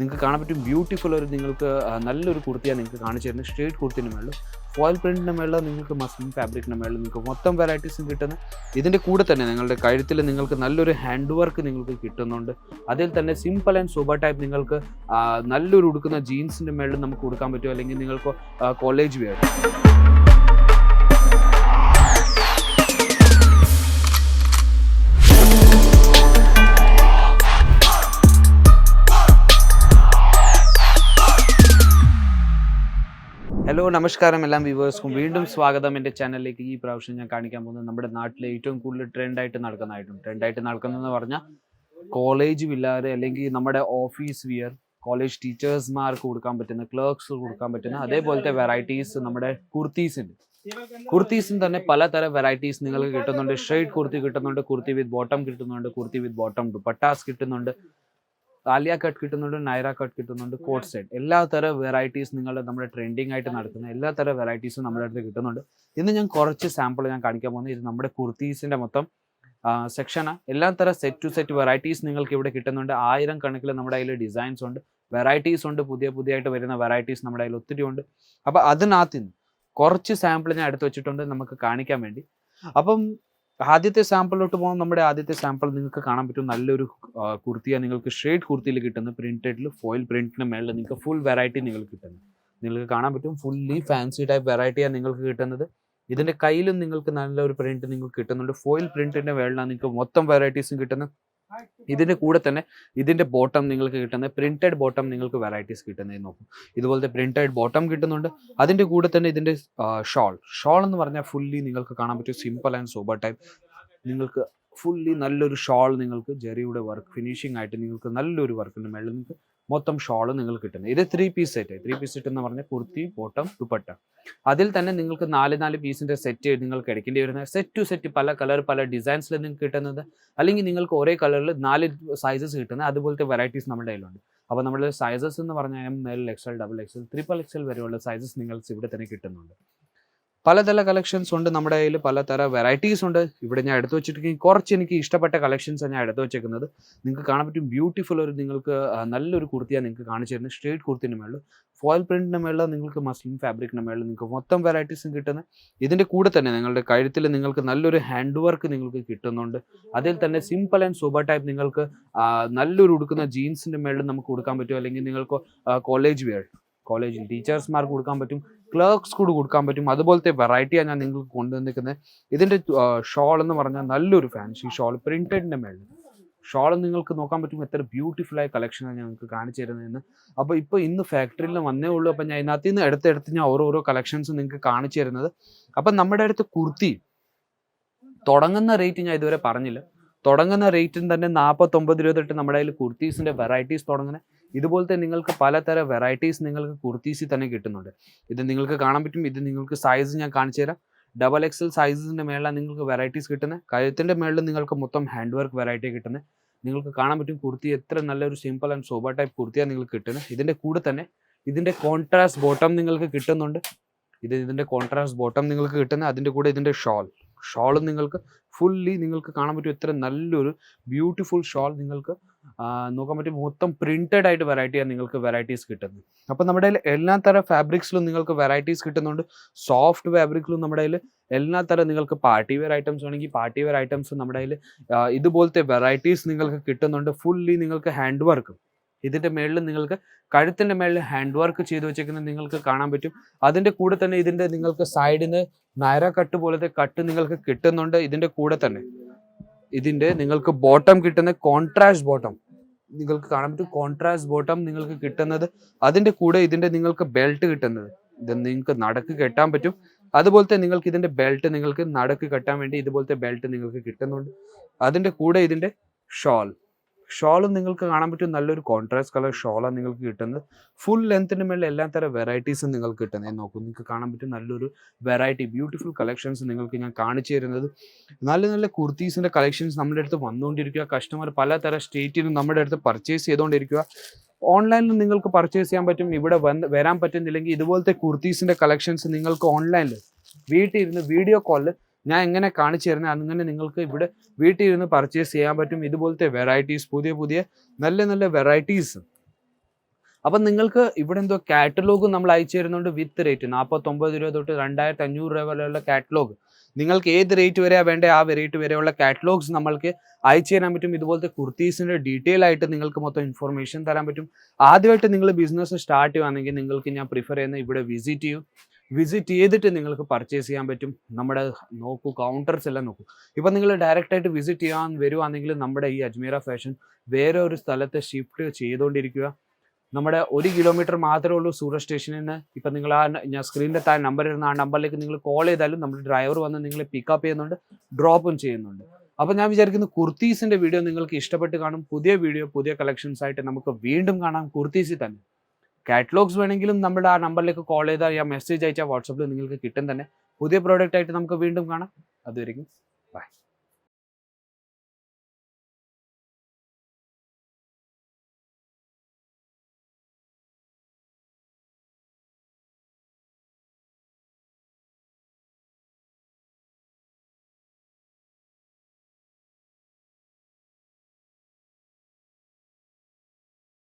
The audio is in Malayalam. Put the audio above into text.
നിങ്ങൾക്ക് കാണാൻ പറ്റും ബ്യൂട്ടിഫുൾ ഒരു നിങ്ങൾക്ക് നല്ലൊരു കുർത്തിയാണ് നിങ്ങൾക്ക് കാണിച്ചു തരുന്നത്. സ്ട്രേറ്റ് കുർത്തിന്റെ മേളിൽ ഫോയിൽ പ്രിന്റിന്റെ മേളിൽ നിങ്ങൾക്ക് മസ്ലിൻ ഫാബ്രിക്കിന്റെ മേളിൽ നിങ്ങൾക്ക് മൊത്തം വെറൈറ്റീസും കിട്ടുന്ന ഇതിന്റെ കൂടെ തന്നെ നിങ്ങളുടെ കഴുത്തിൽ നിങ്ങൾക്ക് നല്ലൊരു ഹാൻഡ് വർക്ക് നിങ്ങൾക്ക് കിട്ടുന്നുണ്ട്. അതിൽ തന്നെ സിമ്പിൾ ആൻഡ് സൂപ്പർ ടൈപ്പ് നിങ്ങൾക്ക് നല്ലൊരു ഉടുക്കുന്ന ജീൻസിന്റെ മേളിൽ നമുക്ക് കൊടുക്കാൻ പറ്റും. അല്ലെങ്കിൽ നിങ്ങൾക്ക് കോളേജ് വെയർ ഹലോ നമസ്കാരം എല്ലാം വ്യൂവേഴ്സ്ക്കും. വീണ്ടും സ്വാഗതം. എന്റെ ചാനലിലേക്ക് ഈ പ്രാവശ്യം ഞാൻ കാണിക്കാൻ പോകുന്നത് നമ്മുടെ നാട്ടിലെ ഏറ്റവും കൂടുതൽ ട്രെൻഡായിട്ട് നടക്കുന്നതായിട്ടും ട്രെൻഡായിട്ട് നടക്കുന്നതെന്ന് പറഞ്ഞാൽ കോളേജ് പിള്ളേർ അല്ലെങ്കിൽ നമ്മുടെ ഓഫീസ് വിയർ കോളേജ് ടീച്ചേഴ്സ്മാർക്ക് കൊടുക്കാൻ പറ്റുന്ന ക്ലർക്സ് കൊടുക്കാൻ പറ്റുന്ന അതേപോലത്തെ വെറൈറ്റീസ് നമ്മുടെ കുർത്തീസിന്റെ കുർത്തീസിന് തന്നെ പലതരം വെറൈറ്റീസ് നിങ്ങൾക്ക് കിട്ടുന്നുണ്ട്. ഷെയ്ഡ് കുർത്തി കിട്ടുന്നുണ്ട് കുർത്തി വിത്ത് ബോട്ടം കിട്ടുന്നുണ്ട് കുർത്തി വിത്ത് ബോട്ടം ദുപ്പട്ടാസ് കിട്ടുന്നുണ്ട്. ആലിയ കട്ട് കിട്ടുന്നുണ്ട് നൈറ കട്ട് കിട്ടുന്നുണ്ട് കോട്ട് സെറ്റ് എല്ലാ തരം വെറൈറ്റീസ് നിങ്ങളുടെ നമ്മുടെ ട്രെൻഡിങ് ആയിട്ട് നടക്കുന്ന എല്ലാ തരം വെറൈറ്റീസും നമ്മുടെ അടുത്ത് കിട്ടുന്നുണ്ട്. ഇന്ന് ഞാൻ കുറച്ച് സാമ്പിൾ ഞാൻ കാണിക്കാൻ പോകുന്നത്. ഇത് നമ്മുടെ കുർത്തീസിന്റെ മൊത്തം സെക്ഷനാണ് എല്ലാ തരം സെറ്റ് ടു സെറ്റ് വെറൈറ്റീസ് നിങ്ങൾക്ക് ഇവിടെ കിട്ടുന്നുണ്ട്. ആയിരം കണക്കിൽ നമ്മുടെ കയ്യിൽ ഡിസൈൻസ് ഉണ്ട്. വെറൈറ്റീസ് ഉണ്ട് പുതിയ പുതിയതായിട്ട് വരുന്ന വെറൈറ്റീസ് നമ്മുടെ കയ്യിൽ ഒത്തിരി ഉണ്ട്. അപ്പോൾ അതിനകത്ത് നിന്ന് കുറച്ച് സാമ്പിൾ ഞാൻ എടുത്തു വെച്ചിട്ടുണ്ട് നമുക്ക് കാണിക്കാൻ വേണ്ടി. അപ്പം ആദ്യത്തെ സാമ്പിളിലോട്ട് പോകുമ്പോൾ നമ്മുടെ ആദ്യത്തെ സാമ്പിൾ നിങ്ങൾക്ക് കാണാൻ പറ്റും. നല്ലൊരു കുർത്തിയാണ് നിങ്ങൾക്ക് ഷെയ്ഡ് കുർത്തിയിൽ കിട്ടുന്ന പ്രിന്റഡിൽ ഫോയിൽ പ്രിന്റിന് മേളിൽ നിങ്ങൾക്ക് ഫുൾ വെറൈറ്റി നിങ്ങൾക്ക് കിട്ടുന്നത്. നിങ്ങൾക്ക് കാണാൻ പറ്റും. ഫുള്ളി ഫാൻസി ടൈപ്പ് വെറൈറ്റിയാണ് നിങ്ങൾക്ക് കിട്ടുന്നത്. ഇതിന്റെ കയ്യിലും നിങ്ങൾക്ക് നല്ലൊരു പ്രിന്റ് നിങ്ങൾക്ക് കിട്ടുന്നുണ്ട്. ഫോയിൽ പ്രിന്റിന്റെ മേളിലാണ് നിങ്ങൾക്ക് മൊത്തം വെറൈറ്റീസും കിട്ടുന്നത്. ഇതിന്റെ കൂടെ തന്നെ ഇതിന്റെ ബോട്ടം നിങ്ങൾക്ക് കിട്ടുന്ന പ്രിന്റഡ് ബോട്ടം നിങ്ങൾക്ക് വെറൈറ്റീസ് കിട്ടുന്നത് നോക്കും. ഇതുപോലത്തെ പ്രിന്റഡ് ബോട്ടം കിട്ടുന്നുണ്ട്. അതിന്റെ കൂടെ തന്നെ ഇതിന്റെ ഷോൾ ഷോൾ എന്ന് പറഞ്ഞാൽ ഫുള്ളി നിങ്ങൾക്ക് കാണാൻ പറ്റും സിമ്പിൾ ആൻഡ് സൂപ്പർ ടൈപ്പ് നിങ്ങൾക്ക് ഫുള്ളി നല്ലൊരു ഷോൾ നിങ്ങൾക്ക് ജെറിയുടെ വർക്ക് ഫിനിഷിംഗ് ആയിട്ട് നിങ്ങൾക്ക് നല്ലൊരു വർക്കിന്റെ മേളിൽ നിങ്ങൾക്ക് മൊത്തം ഷോൾ നിങ്ങൾക്ക് കിട്ടുന്നത്. ഇത് three piece set three piece set എന്ന് പറഞ്ഞാൽ കുർത്തി ബോട്ടം ദുപ്പട്ട. അതിൽ തന്നെ നിങ്ങൾക്ക് നാല് നാല് പീസിന്റെ സെറ്റ് നിങ്ങൾക്ക് എടുക്കേണ്ടി വരുന്നത് സെറ്റ് ടു സെറ്റ് പല കളർ പല ഡിസൈൻസിൽ നിങ്ങൾക്ക് കിട്ടുന്നത്. അല്ലെങ്കിൽ നിങ്ങൾക്ക് ഒരേ കളറിൽ നാല് സൈസസ് കിട്ടുന്നത്. അതുപോലത്തെ വെറൈറ്റീസ് നമ്മുടെ കയ്യിലുണ്ട്. അപ്പോൾ നമ്മുടെ സൈസസ് എന്ന് പറഞ്ഞാൽ M L X L double X XL triple L വരെയുള്ള സൈസസ് നിങ്ങൾക്ക് ഇവിടെ തന്നെ കിട്ടുന്നുണ്ട്. പലതര കളക്ഷൻസ് ഉണ്ട് നമ്മുടെ കയ്യിൽ പലതര വെറൈറ്റീസ് ഉണ്ട്. ഇവിടെ ഞാൻ എടുത്തു വെച്ചിട്ടുണ്ടെങ്കിൽ കുറച്ച് എനിക്ക് ഇഷ്ടപ്പെട്ട കളക്ഷൻസ് ഞാൻ എടുത്തു വെച്ചേക്കുന്നത്. നിങ്ങൾക്ക് കാണാൻ പറ്റും ബ്യൂട്ടിഫുൾ ഒരു നിങ്ങൾക്ക് നല്ലൊരു കുർത്തിയാണ് നിങ്ങൾക്ക് കാണിച്ചു തരുന്നത് സ്ട്രേറ്റ് കുർത്തിന്റെ മേളിൽ ഫോയിൽ പ്രിന്റിന്റെ മേളിൽ നിങ്ങൾക്ക് മസ്ലിൻ ഫാബ്രിക്കിന്റെ മേളിൽ നിങ്ങൾക്ക് മൊത്തം വെറൈറ്റീസും കിട്ടുന്നത് ഇതിന്റെ കൂടെ തന്നെ നിങ്ങളുടെ കഴുത്തിൽ നിങ്ങൾക്ക് നല്ലൊരു ഹാൻഡ് വർക്ക് നിങ്ങൾക്ക് കിട്ടുന്നുണ്ട്. അതിൽ തന്നെ സിമ്പിൾ ആൻഡ് സൂപ്പർ ടൈപ്പ് നിങ്ങൾക്ക് നല്ലൊരു ഉടുക്കുന്ന ജീൻസിന്റെ മേളിൽ നമുക്ക് കൊടുക്കാൻ പറ്റും. അല്ലെങ്കിൽ നിങ്ങൾക്ക് കോളേജ് വെയർ കോളേജിൽ ടീച്ചേഴ്സ്മാർക്ക് കൊടുക്കാൻ പറ്റും. ക്ലർക്സ് കൂടി കൊടുക്കാൻ പറ്റും. അതുപോലത്തെ വെറൈറ്റിയാണ് ഞാൻ നിങ്ങൾക്ക് കൊണ്ടുവന്നിരിക്കുന്നത്. ഇതിന്റെ ഷോൾ എന്ന് പറഞ്ഞാൽ നല്ലൊരു ഫാൻസി ഷോൾ പ്രിന്റഡിന്റെ മേളിൽ. ഷോൾ നിങ്ങൾക്ക് നോക്കാൻ പറ്റും എത്ര ബ്യൂട്ടിഫുൾ ആയ കളക്ഷനാണ് ഞാൻ നിങ്ങൾക്ക് കാണിച്ചു തരുന്നതെന്ന് അപ്പോൾ ഇപ്പോൾ ഇന്ന് ഫാക്ടറിയിൽ വന്നേ ഉള്ളൂ. അപ്പോൾ ഞാൻ ഇതിനകത്ത് നിന്ന് എടുത്തെടുത്ത് ഞാൻ ഓരോരോ കളക്ഷൻസ് നിങ്ങൾക്ക് കാണിച്ചു തരുന്നത്. അപ്പം നമ്മുടെ അടുത്ത് കുർത്തി തുടങ്ങുന്ന റേറ്റ് ഞാൻ ഇതുവരെ പറഞ്ഞില്ല. തുടങ്ങുന്ന റേറ്റിന് തന്നെ നാൽപ്പത്തൊമ്പത് രൂപ തൊട്ട് നമ്മുടെ കയ്യിൽ കുർത്തീസിന്റെ വെറൈറ്റീസ് തുടങ്ങുന്നത്. ഇതുപോലത്തെ നിങ്ങൾക്ക് പലതരം വെറൈറ്റീസ് നിങ്ങൾക്ക് കുർത്തീസിൽ തന്നെ കിട്ടുന്നുണ്ട്. ഇത് നിങ്ങൾക്ക് കാണാൻ പറ്റും ഇത് നിങ്ങൾക്ക് സൈസ് ഞാൻ കാണിച്ചു തരാം. ഡബിൾ എക്സൽ സൈസസിന്റെ മേളിലാണ് നിങ്ങൾക്ക് വെറൈറ്റീസ് കിട്ടുന്നത്. കഴുത്തിന്റെ മേളിൽ നിങ്ങൾക്ക് മൊത്തം ഹാൻഡ് വർക്ക് വെറൈറ്റി കിട്ടുന്നത്. നിങ്ങൾക്ക് കാണാൻ പറ്റും കുർത്തി എത്ര നല്ലൊരു സിമ്പിൾ ആൻഡ് സോബ ടൈപ്പ് കുർത്തിയാണ് നിങ്ങൾക്ക് കിട്ടുന്നത്. ഇതിന്റെ കൂടെ തന്നെ ഇതിന്റെ കോൺട്രാസ്റ്റ് ബോട്ടം നിങ്ങൾക്ക് കിട്ടുന്നുണ്ട്. ഇത് ഇതിന്റെ കോൺട്രാസ്റ്റ് ബോട്ടം നിങ്ങൾക്ക് കിട്ടുന്നത്. അതിന്റെ കൂടെ ഇതിന്റെ ഷോൾ ഷോളും നിങ്ങൾക്ക് ഫുള്ളി നിങ്ങൾക്ക് കാണാൻ പറ്റും എത്ര നല്ലൊരു ബ്യൂട്ടിഫുൾ ഷോൾ നിങ്ങൾക്ക് നോക്കാൻ പറ്റും മൊത്തം പ്രിന്റഡ് ആയിട്ട് വെറൈറ്റിയാണ് നിങ്ങൾക്ക് വെറൈറ്റീസ് കിട്ടുന്നത്. അപ്പം നമ്മുടെ എല്ലാ തരം ഫാബ്രിക്സിലും നിങ്ങൾക്ക് വെറൈറ്റീസ് കിട്ടുന്നുണ്ട്. സോഫ്റ്റ് ഫാബ്രിക്കിലും നമ്മുടെ കയ്യിൽ എല്ലാ തരം നിങ്ങൾക്ക് പാർട്ടി വെയർ ഐറ്റംസ് ആണെങ്കിൽ പാർട്ടി വെയർ ഐറ്റംസ് നമ്മുടെ കയ്യിൽ ഇതുപോലത്തെ വെറൈറ്റീസ് നിങ്ങൾക്ക് കിട്ടുന്നുണ്ട്. ഫുള്ളി നിങ്ങൾക്ക് ഹാൻഡ് വർക്ക് ഇതിന്റെ മേളിൽ നിങ്ങൾക്ക് കഴുത്തിന്റെ മേളിൽ ഹാൻഡ് വർക്ക് ചെയ്ത് വെച്ചേക്കുന്നത് നിങ്ങൾക്ക് കാണാൻ പറ്റും. അതിന്റെ കൂടെ തന്നെ ഇതിന്റെ നിങ്ങൾക്ക് സൈഡിന് നയറ കട്ട് പോലത്തെ കട്ട് നിങ്ങൾക്ക് കിട്ടുന്നുണ്ട്. ഇതിന്റെ കൂടെ തന്നെ ഇതിന്റെ നിങ്ങൾക്ക് ബോട്ടം കിട്ടുന്ന കോൺട്രാസ്റ്റ് ബോട്ടം നിങ്ങൾക്ക് കാണാൻ പറ്റും. കോൺട്രാസ്റ്റ് ബോട്ടം നിങ്ങൾക്ക് കിട്ടുന്നത് അതിന്റെ കൂടെ ഇതിന്റെ നിങ്ങൾക്ക് ബെൽറ്റ് കിട്ടുന്നത്. ഇത് നിങ്ങൾക്ക് നടക്ക് കെട്ടാൻ പറ്റും. അതുപോലത്തെ നിങ്ങൾക്ക് ഇതിന്റെ ബെൽറ്റ് നിങ്ങൾക്ക് നടക്ക് കെട്ടാൻ വേണ്ടി ഇതുപോലത്തെ ബെൽറ്റ് നിങ്ങൾക്ക് കിട്ടുന്നുണ്ട്. അതിന്റെ കൂടെ ഇതിന്റെ ഷോൾ ഷോളും നിങ്ങൾക്ക് കാണാൻ പറ്റും നല്ലൊരു കോൺട്രാസ്റ്റ് കളർ ഷോളാണ് നിങ്ങൾക്ക് കിട്ടുന്നത്. ഫുൾ ലെങ്ത്തിന് മേളിൽ എല്ലാ തരം വെറൈറ്റീസും നിങ്ങൾക്ക് കിട്ടുന്നത്. നോക്കൂ നിങ്ങൾക്ക് കാണാൻ പറ്റും നല്ലൊരു വെറൈറ്റി ബ്യൂട്ടിഫുൾ കളക്ഷൻസ് നിങ്ങൾക്ക് ഞാൻ കാണിച്ചു തരുന്നത്. നല്ല നല്ല കുർത്തീസിന്റെ കളക്ഷൻസ് നമ്മുടെ അടുത്ത് വന്നുകൊണ്ടിരിക്കുക. കസ്റ്റമർ പല പലതരം സ്റ്റേറ്റിലും നമ്മുടെ അടുത്ത് പർച്ചേസ് ചെയ്തുകൊണ്ടിരിക്കുക. ഓൺലൈനിൽ നിങ്ങൾക്ക് പർച്ചേസ് ചെയ്യാൻ പറ്റും. ഇവിടെ വന്ന് വരാൻ പറ്റുന്നില്ലെങ്കിൽ ഇതുപോലത്തെ കുർത്തീസിന്റെ കളക്ഷൻസ് നിങ്ങൾക്ക് ഓൺലൈനിൽ വീട്ടിൽ ഇരുന്ന് വീഡിയോ കോളിൽ ഞാൻ എങ്ങനെ കാണിച്ചു തരുന്നത് അങ്ങനെ നിങ്ങൾക്ക് ഇവിടെ വീട്ടിൽ ഇരുന്ന് പർച്ചേസ് ചെയ്യാൻ പറ്റും. ഇതുപോലത്തെ വെറൈറ്റീസ് പുതിയ പുതിയ നല്ല നല്ല വെറൈറ്റീസ് അപ്പം നിങ്ങൾക്ക് ഇവിടെ എന്തോ കാറ്റലോഗ് നമ്മൾ അയച്ചു തരുന്നുണ്ട് വിത്ത് റേറ്റ് നാൽപ്പത്തൊമ്പത് രൂപ തൊട്ട് രണ്ടായിരത്തി അഞ്ഞൂറ് രൂപ വരെയുള്ള കാറ്റലോഗ് നിങ്ങൾക്ക് ഏത് റേറ്റ് വരെയാണ് വേണ്ടത് ആ റേറ്റ് വരെയുള്ള കാറ്റലോഗ്സ് നമ്മൾക്ക് അയച്ചു തരാൻ പറ്റും. ഇതുപോലത്തെ കുർത്തീസിന്റെ ഡീറ്റെയിൽ ആയിട്ട് നിങ്ങൾക്ക് മൊത്തം ഇൻഫർമേഷൻ തരാൻ പറ്റും. ആദ്യമായിട്ട് നിങ്ങൾ ബിസിനസ് സ്റ്റാർട്ട് ചെയ്യുകയാണെങ്കിൽ നിങ്ങൾക്ക് ഞാൻ പ്രിഫർ ചെയ്യുന്ന ഇവിടെ വിസിറ്റ് ചെയ്യൂ. വിസിറ്റ് ചെയ്തിട്ട് നിങ്ങൾക്ക് പർച്ചേസ് ചെയ്യാൻ പറ്റും. നമ്മുടെ നോക്കൂ കൗണ്ടർസ് എല്ലാം നോക്കൂ. ഇപ്പം നിങ്ങൾ ഡയറക്റ്റ് ആയിട്ട് വിസിറ്റ് ചെയ്യാൻ വരുവാണെങ്കിൽ നമ്മുടെ ഈ അജ്മീറ ഫാഷൻ വേറെ ഒരു സ്ഥലത്ത് ഷിഫ്റ്റ് ചെയ്തുകൊണ്ടിരിക്കുക നമ്മുടെ ഒരു കിലോമീറ്റർ മാത്രമേ ഉള്ളൂ സൂറത്ത് സ്റ്റേഷനിൽ നിന്ന് ഇപ്പം നിങ്ങൾ ആ ഞാൻ സ്ക്രീനിന്റെ താഴെ നമ്പർ ഇരുന്ന ആ നമ്പറിലേക്ക് നിങ്ങൾ കോൾ ചെയ്താലും നമ്മുടെ ഡ്രൈവർ വന്ന് നിങ്ങളെ പിക്കപ്പ് ചെയ്യുന്നുണ്ട് ഡ്രോപ്പും ചെയ്യുന്നുണ്ട്. അപ്പം ഞാൻ വിചാരിക്കുന്നു കുർത്തീസിന്റെ വീഡിയോ നിങ്ങൾക്ക് ഇഷ്ടപ്പെട്ട് കാണും. പുതിയ വീഡിയോ പുതിയ കളക്ഷൻസ് ആയിട്ട് നമുക്ക് വീണ്ടും കാണാം. കുർത്തീസിൽ തന്നെ. കാറ്റലോഗ്സ് വേണമെങ്കിലും നമ്മുടെ ആ നമ്പറിലേക്ക് കോൾ ചെയ്താൽ ഞാൻ മെസ്സേജ് അയച്ചാൽ വാട്സപ്പിൽ നിങ്ങൾക്ക് കിട്ടും തന്നെ. പുതിയ പ്രോഡക്റ്റ് ആയിട്ട് നമുക്ക് വീണ്ടും കാണാം. അതുവരെയും ബൈ